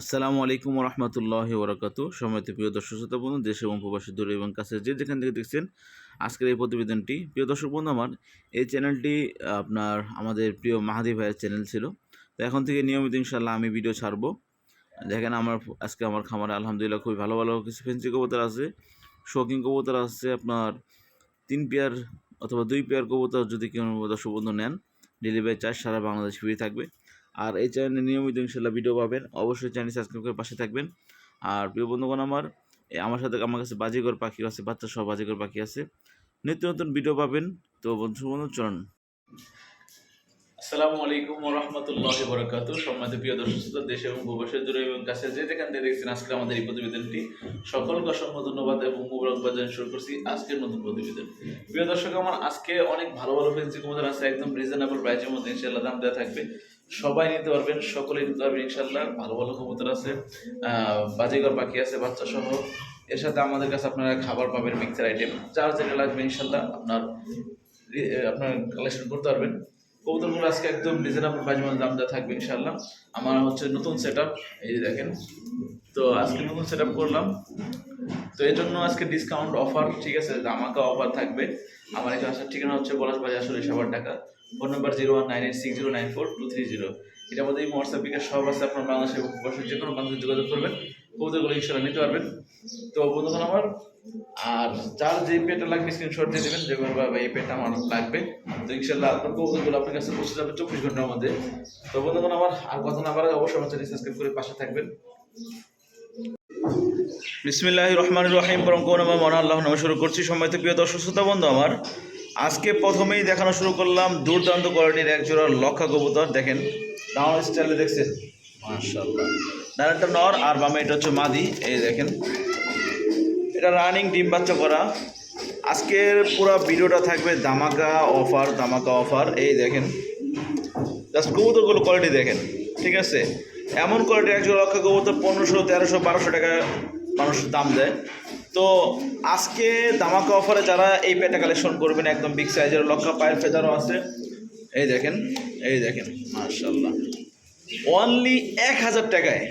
আসসালামু আলাইকুম রহমতুল্লাহ ওরাকাতু সময়ত প্রিয় দর্শক শ্রোতা বন্ধু, দেশ এবং প্রবাসী দূরে এবং কাছে যে যেখান থেকে দেখছেন, আজকের এই প্রতিবেদনটি। প্রিয় দর্শক বন্ধু, আমার এই চ্যানেলটি, আপনার আমাদের প্রিয় মাহাদি ভাইয়ের চ্যানেল ছিল। তো এখন থেকে নিয়মিত ইনশাল্লাহ আমি ভিডিও ছাড়বো। দেখেন আমার, আজকে আমার খামারে আলহামদুলিল্লাহ খুবই ভালো ভালো কিছু ফেন্সি কবুতর আছে, শৌখিন কবুতর আছে আপনার তিন পেয়ার অথবা দুই পেয়ার কবুতর যদি কেউ দর্শক বন্ধু নেন, ডেলিভারি চার্জ সারা বাংলাদেশ ফ্রি থাকবে। আর এই চ্যানেলে নিয়মিত ইনশাল্লাহ ভিডিও পাবেন। অবশ্যই চ্যানেল সাবস্ক্রাইব করে পাশে থাকবেন। আর প্রিয় বন্ধুগণ আমার আমার সাথে আমার কাছে বাজিকর পাখি আছে বাচ্চা সহ বাজিকর পাখি আছে। নিত্য নতুন ভিডিও পাবেন। তো বন্ধু বন্ধু, চলুন। আসসালামু আলাইকুম রহমতুল্লাহ বরকাত সম্মানিত প্রিয় দর্শক শ্রোতা, দেশ এবং প্রবাসের দূরে এবং কাছে যে যেখান থেকে দেখছেন আজকে আমাদের এই প্রতিবেদনটি, সকলকে অসংখ্য ধন্যবাদ এবং মুবারকবাদ জানিয়ে শুরু করছি আজকের নতুন প্রতিবেদন। প্রিয় দর্শক আমার, আজকে অনেক ভালো ভালো ফেন্সি কবুতর আছে, একদম রিজনেবল প্রাইসের মধ্যে ইনশাল্লাহ দাম দেওয়া থাকবে। সবাই নিতে পারবেন সকলেই নিতে পারবেন ইনশাল্লাহ ভালো ভালো কবুতর আছে আহ, বাজিগর পাখি আছে বাচ্চা সহ এর সাথে আমাদের কাছে আপনারা খাবার পাবেন মিক্সার আইটেম যার যেটা লাগবে ইনশাল্লাহ আপনার আপনার কালেকশন করতে পারবেন। কবুতরগুলো আজকে একদম রিজনেবল মধ্যে দাম দেওয়া থাকবে ইনশাল্লাহ আমার হচ্ছে নতুন সেট এই যে দেখেন। তো আজকে নতুন সেট করলাম। তো এই জন্য আজকে ডিসকাউন্ট অফার ঠিক আছে? আমাকে অফার থাকবে। আমার এখানে আসার ঠিকানা হচ্ছে পলাশ বাজার আসলে সবার টাকা phone number zero one nine eight six zero nine four two three zero. এটার মধ্যে এই হোয়াটসঅ্যাপ বিকাশ সব আছে, আপনার বাংলাদেশে এবং প্রবাসী যে কোনো মানুষের যোগাযোগ করবেন কবুতরগুলো ইনশাল্লাহ নিতে পারবেন। তো বন্ধুগণ আমার, আর যার যে পেটা লাগবে স্ক্রিনশট দিয়ে দেবেন, যে বা এই পেটা আমার লাগবে। তো ইনশাল্লাহ আপনার কবুতরগুলো আপনার কাছে পৌঁছে যাবে চব্বিশ ঘণ্টার মধ্যে। তো বন্ধুগণ আমার, আর কথা না বাড়ায় অবশ্যই আমার সাবস্ক্রাইব করে পাশে থাকবেন। বিসমিল্লাহ রহমান রহিম, পরম করুণা মন আল্লাহ নামে শুরু করছি। সময় প্রিয় দর্শক, শ্রোতা বন্ধু আমার আজকে প্রথমেই দেখানো শুরু করলাম দুর্দান্ত কোয়ালিটির এক জোড়া লক্ষা কবুতর, দেখেন ডাউন স্টাইলে দেখছেন। মাশাল্লাহ ডানাটা নর, আর বামে এটা হচ্ছে মাদি, এই দেখেন। এটা রানিং ডিম বাচ্চা করা। আজকের পুরো ভিডিওটা থাকবে দামাকা অফার দামাকা অফার এই দেখেন। জাস্ট কবুতরগুলো কোয়ালিটি দেখেন, ঠিক আছে? এমন কোয়ালিটি একজন লক্ষ কবুতর পনেরোশো, তেরোশো, বারোশো টাকা মানুষ দাম দেয়। তো আজকে দামাকা অফারে যারা এই পেটা কালেকশন করবেন, একদম বিগ সাইজের লক্ষা পায়ের ফেদারও আছে। এই দেখেন এই দেখেন মার্শাল্লাহ অনলি এক হাজার টাকায়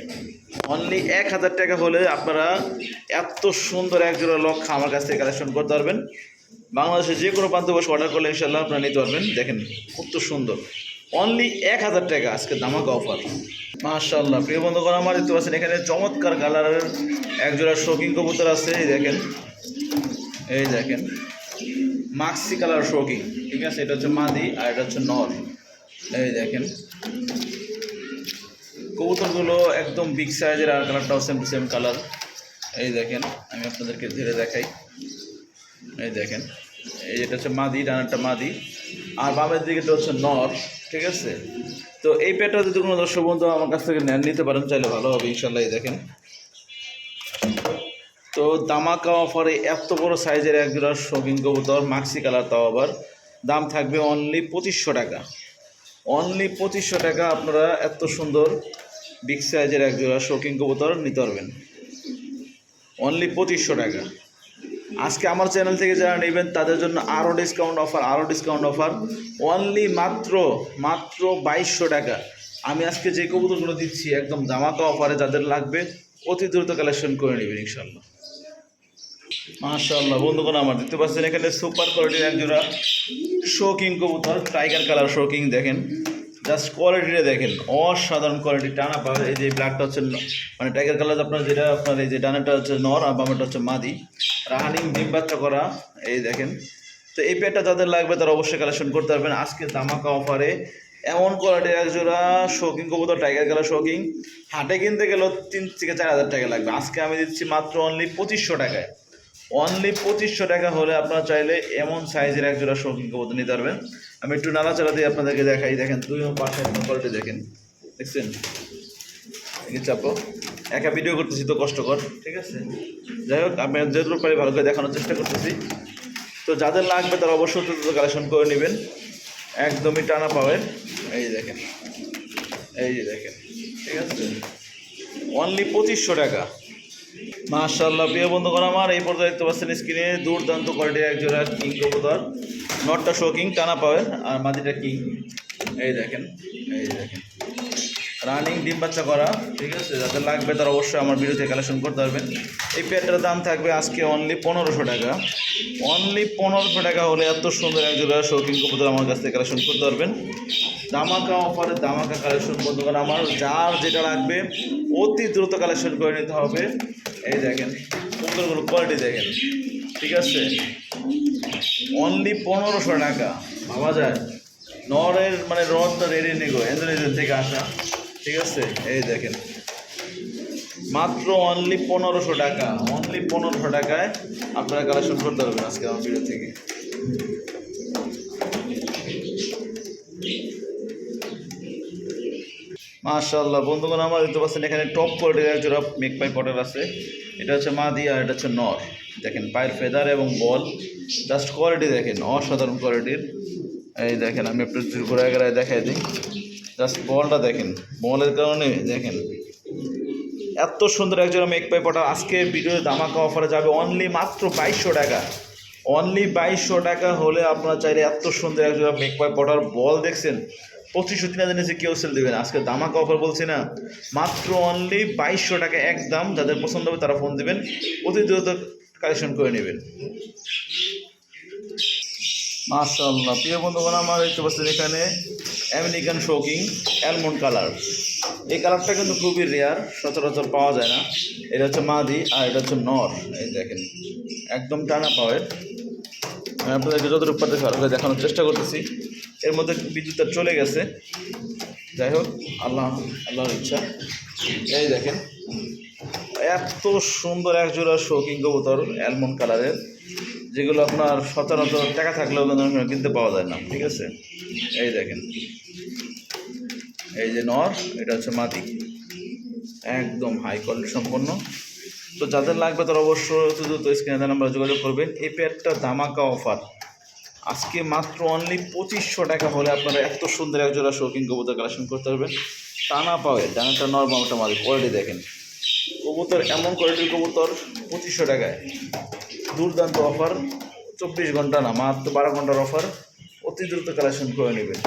অনলি এক হাজার টাকা হলে আপনারা এত সুন্দর এক জোড়া লক্ষা আমার কাছ থেকে কালেকশন করতে পারবেন। বাংলাদেশে যে কোনো প্রান্ত বসে অর্ডার করলে ইনশাল্লাহ আপনারা নিতে পারবেন। দেখেন, কত সুন্দর। অনলি এক হাজার টাকা আজকে দামাকা অফার মাশাল্লাহ প্রিয় বন্ধুগণ, আমার দেখতে পাচ্ছেন এখানে চমৎকার কালারের এক জোড়া শৌখিন কবুতর আছে, এই দেখেন। এই দেখেন মাক্সি কালার শৌখিন, ঠিক আছে? এটা হচ্ছে মাদি আর এটা হচ্ছে নর। এই দেখেন, কবুতরগুলো একদম বিগ সাইজের আর কালারটাও সেম সেম কালার এই দেখেন, আমি আপনাদেরকে ধীরে দেখাই। এই দেখেন, এই যেটা হচ্ছে মাদি, ডানারটা মাদি। আর বামের দিকেটা হচ্ছে নর। ঠিক আছে? তো এই পেটটা যদি কোনো দর্শক বন্ধু আমার কাছ থেকে নেন, নিতে পারেন, চাইলে ভালো হবে ইনশাল্লাহ দেখেন। তো দামাকা অফারে এত বড় সাইজের এক জোড়া শৌখিন কবুতর মাক্সি কালার তাও আবার। দাম থাকবে অনলি পঁচিশশো টাকা। অনলি পঁচিশশো টাকা আপনারা এত সুন্দর বিগ সাইজের এক জোড়া শৌখিন কবুতর নিতে পারবেন। অনলি পঁচিশশো টাকা। আজকে আমার চ্যানেল থেকে যারা নেবেন, তাদের জন্য আরও ডিসকাউন্ট অফার আরও ডিসকাউন্ট অফার অনলি মাত্র মাত্র বাইশশো টাকা। আমি আজকে যে কবুতরগুলো দিচ্ছি, একদম দামাকা অফারে যাদের লাগবে, অতি দ্রুত কালেকশন করে নেবেন ইনশাল্লাহ মাশাআল্লাহ, বন্ধুগণ আমার দেখতে পাচ্ছেন এখানে সুপার কোয়ালিটির এক জোড়া শোকিং কবুতর টাইগার কালার শোকিং দেখেন। জাস্ট কোয়ালিটিটা দেখেন, অসাধারণ কোয়ালিটি টানা পাবে এই যে ব্ল্যাকটা হচ্ছে মানে টাইগার কালার আপনার যেটা, আপনার এই যে ডানাটা হচ্ছে নর আর বামেটা হচ্ছে মাদি। রাহানিং ডিম বাচ্চা করা, এই দেখেন। তো এই পেটটা যাদের লাগবে তারা অবশ্যই কালেকশন করতে পারবেন। আজকে দামাকা অফারে এমন কোয়ালিটির এক জোড়া শৌকিং কবুতর টাইগার কালার শৌকিং হাটে কিনতে গেলেও তিন থেকে চার হাজার টাকা লাগবে। আজকে আমি দিচ্ছি মাত্র অনলি পঁচিশশো টাকায়। অনলি পঁচিশশো টাকা হলে আপনারা চাইলে এমন সাইজের এক জোড়া শৌখিন কবুতর নিতে পারবেন। আমি একটু নাড়াচাড়া দিয়ে আপনাদেরকে দেখাই। দেখেন, দুই পাশে কোয়ালিটি দেখেন। দেখছেন? চাপো। একা ভিডিও করতেছি তো কষ্টকর, ঠিক আছে? যাই হোক, আমি যেটুকু পারি ভালো করে দেখানোর চেষ্টা করতেছি। তো যাদের লাগবে তারা অবশ্যই দ্রুত কালেকশন করে নেবেন। একদমই টানা পাবেন। এই যে দেখেন, এই যে দেখেন, ঠিক আছে? অনলি পঁচিশশো টাকা। মাশাল্লাহ প্রিয় বন্ধুগণ আমার, এই পর্যায়ে দেখতে পাচ্ছেন স্ক্রিনে দুর্দান্ত কোয়ালিটির এক জোড়া কিং কবুতর। নটটা শো কিং টানা পাবেন। আর মাদিটা কিং এই দেখেন এই দেখেন। রানিং ডিম বাচ্চা করা, ঠিক আছে? যাদের লাগবে তারা অবশ্যই আমার ভিডিও থেকে কালেকশন করতে পারবেন। এই পেয়ারটার দাম থাকবে আজকে অনলি পনেরোশো টাকা। অনলি পনেরোশো টাকা হলে এত সুন্দর এক জোড়া শৌখিন কবুতর আমার কাছ থেকে কালেকশন করতে পারবেন। দামাকা অফারে দামাকা কালেকশন বন্ধুগণ আমার যার যেটা লাগবে, অতি দ্রুত কালেকশন করে নিতে হবে। এই দেখেন কবুতরগুলো কোয়ালিটি দেখেন। ঠিক আছে? অনলি পনেরোশো টাকা। ভাবা যায়। নরের মানে রথটা রেডি নিগো ইন্দোনেশিয়া থেকে আসা। ঠিক আছে? এই দেখেন। মাত্র অনলি পনেরোশো টাকা অনলি পনেরোশো টাকায় আপনারা কালেকশন করতে পারবেন আজকে আমার ভিডিও থেকে। মাশাল্লাহ বন্ধুগণ, আমার দেখতে পাচ্ছেন এখানে টপ কোয়ালিটির এক জোড়া মেক পাই পটার আছে। এটা হচ্ছে মাদি আর এটা হচ্ছে নর। দেখেন, পায়ের ফেদার এবং বল জাস্ট কোয়ালিটি দেখেন, অসাধারণ কোয়ালিটির এই দেখেন, আমি একটু ঘুরে গেলে দেখাই দিই। জাস্ট বলটা দেখেন। বলের কারণে দেখেন। এত সুন্দর একজোড়া মেক পাই পটা আজকে ভিডিওতে দামাকা অফারে যাবে অনলি মাত্র বাইশশো টাকা। অনলি বাইশশো টাকা হলে আপনারা চাইলে এত সুন্দর একজোড়া মেক পাই পটার বল দেখছেন। পঁচিশশো, তিন হাজার নিচে কেউ সেল দেবেন আজকে দামাকা অফার বলছি না। মাত্র অনলি বাইশশো টাকা একদম। যাদের পছন্দ হবে তারা ফোন দেবেন। অতি দ্রুত কালেকশন করে নেবেন। মাশাআল্লাহ। প্রিয় বন্ধুগণ, আমার দেখতে পাচ্ছেন এখানে। আমেরিকান শোকিং অ্যালমন্ড কালার এই কালারটা কিন্তু খুবই রেয়ার সচরাচর পাওয়া যায় না। এটা হচ্ছে মাদি আর এটা হচ্ছে নর। এই দেখেন, একদম টানা পাওয়ার। আমি আপনাদেরকে যতটুকু পারতেছি ভালো করে দেখানোর চেষ্টা করতেছি। এর মধ্যে বিদ্যুৎটা চলে গেছে। যাই হোক, আল্লাহ, আল্লাহর ইচ্ছা। এই দেখেন, এত সুন্দর এক জোড়া শৌকিং কবুতর অ্যালমন্ড কালারের যেগুলো আপনার সচরাচর টাকা থাকলেও কিন্তু কিনতে পাওয়া যায় না, ঠিক আছে? এই দেখেন। এই যে নর, এটা হচ্ছে মাটি। একদম হাই কোয়ালিটি সম্পন্ন। তো যাদের লাগবে তারা অবশ্যই দ্রুত স্ক্রিনে নাম্বার যোগাযোগ করবেন। এই পেয়ারটা দামাকা অফার আজকে মাত্র অনলি পঁচিশশো টাকা হলে আপনারা এত সুন্দর এক জোড়া শৌখিন কবুতর কালেকশন করতে পারবেন। টানা পাওয়ে ডানাটা নর্মালটা মারি কোয়ালিটি দেখেন। কবুতর এমন কোয়ালিটির কবুতর, পঁচিশশো টাকায়। দুর্দান্ত অফার চব্বিশ ঘণ্টা না, মাত্র বারো ঘণ্টার অফার অতি দ্রুত কালেকশন করে নেবেন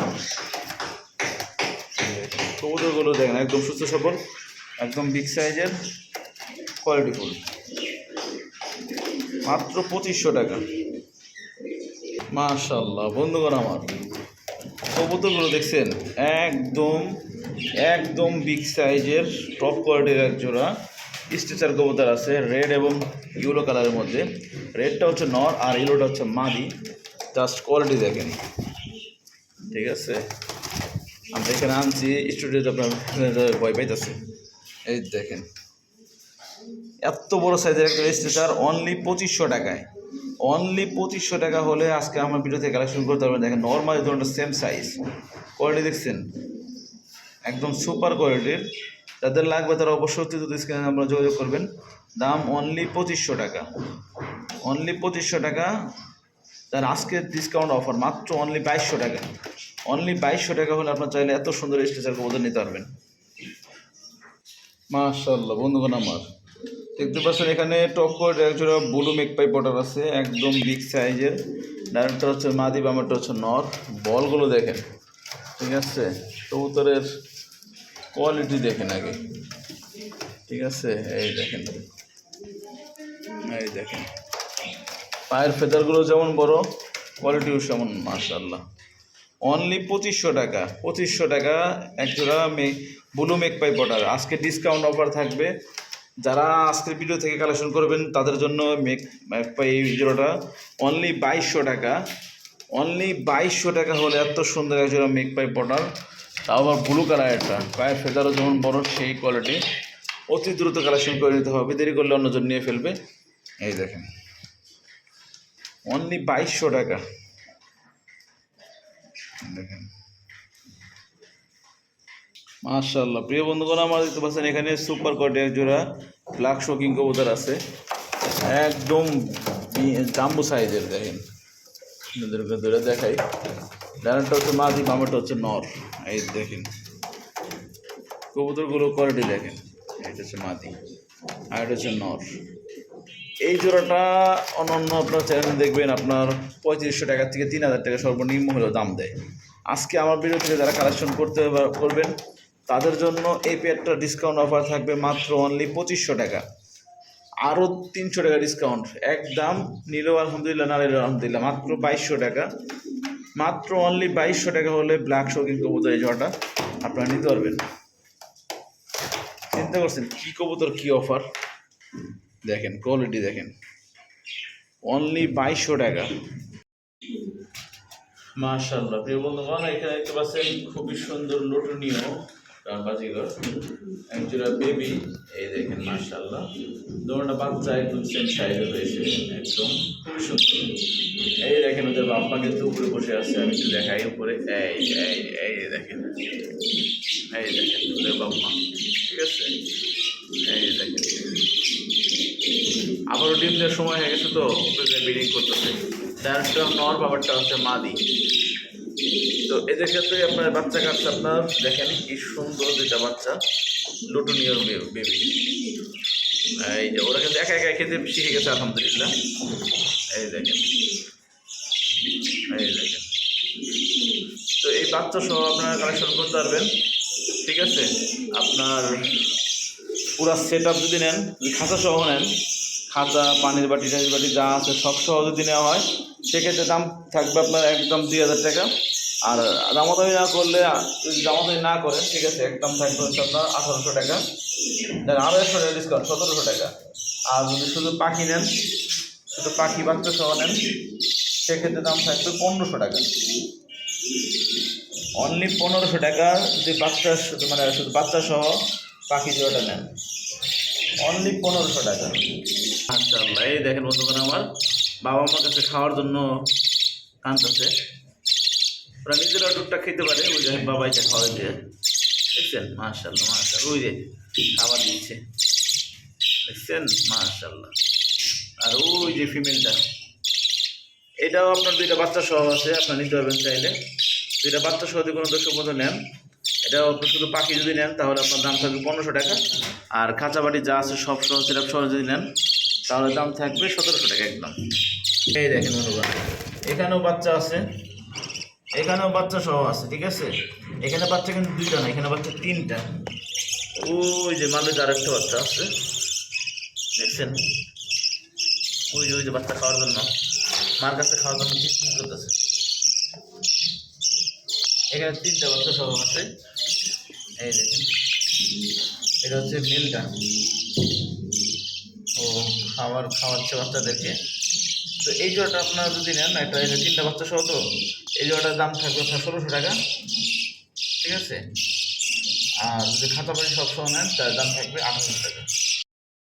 কবুতরগুলো দেখেন, একদম সুস্থ সবল, একদম বিগ সাইজের কোয়ালিটি ফুল। মাত্র পঁচিশশো টাকা। মাশাল্লাহ বন্ধুগণ আমার, কবুতরগুলো দেখছেন, একদম একদম বিগ সাইজের টপ কোয়ালিটির এক জোড়া স্ট্রেচার কবুতর আছে রেড এবং ইউলো কালারের মধ্যে। রেডটা হচ্ছে নর আর ইউলোটা হচ্ছে মাদি। জাস্ট কোয়ালিটি দেখেন। ঠিক আছে? আমি এখানে আনছি, স্টুডিওতে আপনার ভয় পাইতেছে। এই দেখেন। এত বড় সাইজের একটা স্ট্রেচার অনলি পঁচিশশো টাকায়। অনলি পঁচিশশো টাকা হলে আজকে আমার ভিডিও থেকে কালেকশন করতে পারবেন। দেখেন নর্মাল ধরনের সেম সাইজ কোয়ালিটি দেখছেন? একদম সুপার কোয়ালিটির যাদের লাগবে তারা অবশ্যই যদি স্ক্রিনে আমরা যোগাযোগ করবেন। দাম অনলি পঁচিশশো টাকা। অনলি পঁচিশশো টাকা। তার আজকের ডিসকাউন্ট অফার মাত্র অনলি বাইশশো টাকা। অনলি বাইশশো টাকা হলে আপনার চাইলে এত সুন্দর স্ট্রেচার কবুতর নিতে পারবেন। মাশাল্লাহ বন্ধুগণ আমার, দেখতে পাচ্ছেন এখানে টপ কোড একজোড়া ব্লু মেকপাই পটার আছে, একদম বিগ সাইজের ডাইরেক্টর হচ্ছে মাদি বামারটা হচ্ছে নর বলগুলো দেখেন, ঠিক আছে? কবুতরের কোয়ালিটি দেখেন আগে। ঠিক আছে? এই দেখেন। এই দেখেন। পায়ের ফেদারগুলো যেমন বড় কোয়ালিটিও সেমন মাশাল্লাহ অনলি পঁচিশশো টাকা পঁচিশশো টাকা একজোড়া মে ব্লু মেক পাই পটার আজকে ডিসকাউন্ট অফার থাকবে। যারা আজকের ভিডিও থেকে কালেকশন করবেন, তাদের জন্য মেক এই জোড়াটা অনলি বাইশশো টাকা। অনলি বাইশশো টাকা হলে এত সুন্দর একজোড়া মেক পাই পটার তাও আবার ব্লু কালার পায়ের ফেদারও যেমন বড়, সেই কোয়ালিটি অতি দ্রুত কালেকশন করে নিতে হবে। দেরি করলে অন্যজন নিয়ে ফেলবে। এই দেখেন। অনলি বাইশশো টাকা। দেখেন। মাশাল্লাহ প্রিয় বন্ধুগণ, আমার দেখতে পাচ্ছেন এখানে সুপার কোয়ালিটি এক জোড়া ব্ল্যাক শোকিং কবুতর আছে। একদম জাম্বু সাইজের, দেখেন। আপনাদেরকে ধরে দেখাই। ডানারটা হচ্ছে মাঝি, বামারটা হচ্ছে নর। এই দেখেন। কবুতরগুলো কোয়ালিটি দেখেন। এটা হচ্ছে মাদি আর এটা হচ্ছে নর। এই জোড়াটা অন্যান্য আপনার চ্যানেল দেখবেন আপনার পঁয়ত্রিশশো টাকা থেকে তিন হাজার টাকা সর্বনিম্ন হলেও দাম দেয়। আজকে আমার ভিডিও থেকে যারা কালেকশন করতে করবেন, তাদের জন্য এই পেয়ারটা ডিসকাউন্ট অফার থাকবে মাত্র অনলি পঁচিশশো টাকা। আরও তিনশো টাকা ডিসকাউন্ট এক দাম নিলেও আলহামদুলিল্লাহ, না নিলেও আলহামদুলিল্লাহ, মাত্র বাইশশো টাকা। মাত্র অনলি বাইশশো টাকা হলে ব্ল্যাক শোকিং কবুতর এই জটা আপনারা নিতে পারবেন। চিন্তা করছেন কী কবুতর, কী অফার দেখেন কোয়ালিটি দেখেন। অনলি বাইশশো টাকা। মাশাল্লাহ প্রিয় বন্ধুগণ, এখানে দেখতে পাচ্ছেন, খুবই সুন্দর লোটনীয় বাজিগর একজোড়া বেবি এই দেখেন মাশাল্লাহ দোনোটা বাচ্চা, একদম সেম সাইজে রয়েছে, একদম খুবই সুন্দর। এই দেখেন, ওদের বাপ্পা কিন্তু উপরে বসে আছে, আমি একটু দেখাই উপরে। এই এই এই দেখেন। এই দেখেন, ওদের বাপ্পা। ঠিক আছে? আবারও ডিম দেওয়ার সময় হয়ে গেছে তো ব্রিডিং করতেছে। চারটা নর বাবারটা হচ্ছে মাদি। তো এদের ক্ষেত্রে আপনার বাচ্চা কাচ্চা আপনার, দেখেন কি সুন্দর দুইটা বাচ্চা, লুটুনিয়র বেবি এই যে, ওরা কিন্তু একা একা খেতে শিখে গেছে, আলহামদুলিল্লাহ। এই দেখেন। এই দেখেন। তো এই বাচ্চা সহ আপনারা কালেকশন করতে পারবেন। ঠিক আছে? আপনার পুরো সেট আপ যদি নেন, যদি খাঁচা সহ নেন, খাঁচা, পানির বাটি টানির বাটি যা আছে সব সহ যদি নেওয়া হয়, সেক্ষেত্রে দাম থাকবে আপনার একদম দুই হাজার টাকা। আর দামাদামি না করলে, যদি দামাদামি না করেন ঠিক আছে একদম থাকবে হচ্ছে আপনার আঠারোশো টাকা। আরও একশো টাকা ডিসকাউন্ট সতেরোশো টাকা। আর যদি শুধু পাখি নেন, শুধু পাখি বাচ্চা সহ নেন, সেক্ষেত্রে দাম থাকবে পনেরোশো টাকা। অনলি পনেরোশো টাকা যদি বাচ্চা, শুধু মানে শুধু বাচ্চা সহ পাখি জোড়াটা নেন। অনলি পনেরোশো টাকা। আচ্ছা এই দেখেন বন্ধুগণ আমার। বাবা মার কাছে খাওয়ার জন্য কাঁদতেছে। ওরা নিজেরা টুকটাক খেতে পারে, ওই যে বাবাইটা খাওয়াই দিয়ে। দেখছেন? মাশাল্লাহ মাশাল্লাহ ওই যে খাবার দিচ্ছে। দেখছেন? মাশাল্লাহ আর ওই যে ফিমেলটা এটাও আপনার দুইটা বাচ্চা সহ আছে, আপনার নিতে পারবেন চাইলে। দুইটা বাচ্চা সহ যদি কোনো দর্শক মতো নেন আপনি শুধু পাখি যদি নেন, তাহলে আপনার দাম থাকবে পনেরোশো টাকা। আর কাঁচা বাটি যা আছে সব সহ, সেটা সহ যদি নেন, তাহলে দাম থাকবে সতেরোশো টাকা একদম। এই দেখেন অনুবাদ এখানেও বাচ্চা আছে, এখানেও বাচ্চা সহ আছে, ঠিক আছে? এখানে বাচ্চা কিন্তু দুইটা না, এখানে বাচ্চা তিনটা। ওই যে মালের আর একটা বাচ্চা আছে, দেখছেন? ওই যে ওই যে বাচ্চা খাওয়ার জন্য, মার কাছে খাওয়ার জন্য চিৎকার করতেছে। এখানে তিনটা বাচ্চা সহ আছে। এই দেখেন। এটা হচ্ছে মিলটা ও খাবার খাওয়াচ্ছে বাচ্চাদেরকে। তো এই জোড়াটা আপনারা যদি নেন, এটা এই তিনটা বাচ্চা সহ তো, এই জোড়াটার দাম থাকবে আপনার ষোলোশো টাকা। ঠিক আছে? আর যদি খাতা পানি সব সহ নেন, তার দাম থাকবে আঠারোশো টাকা।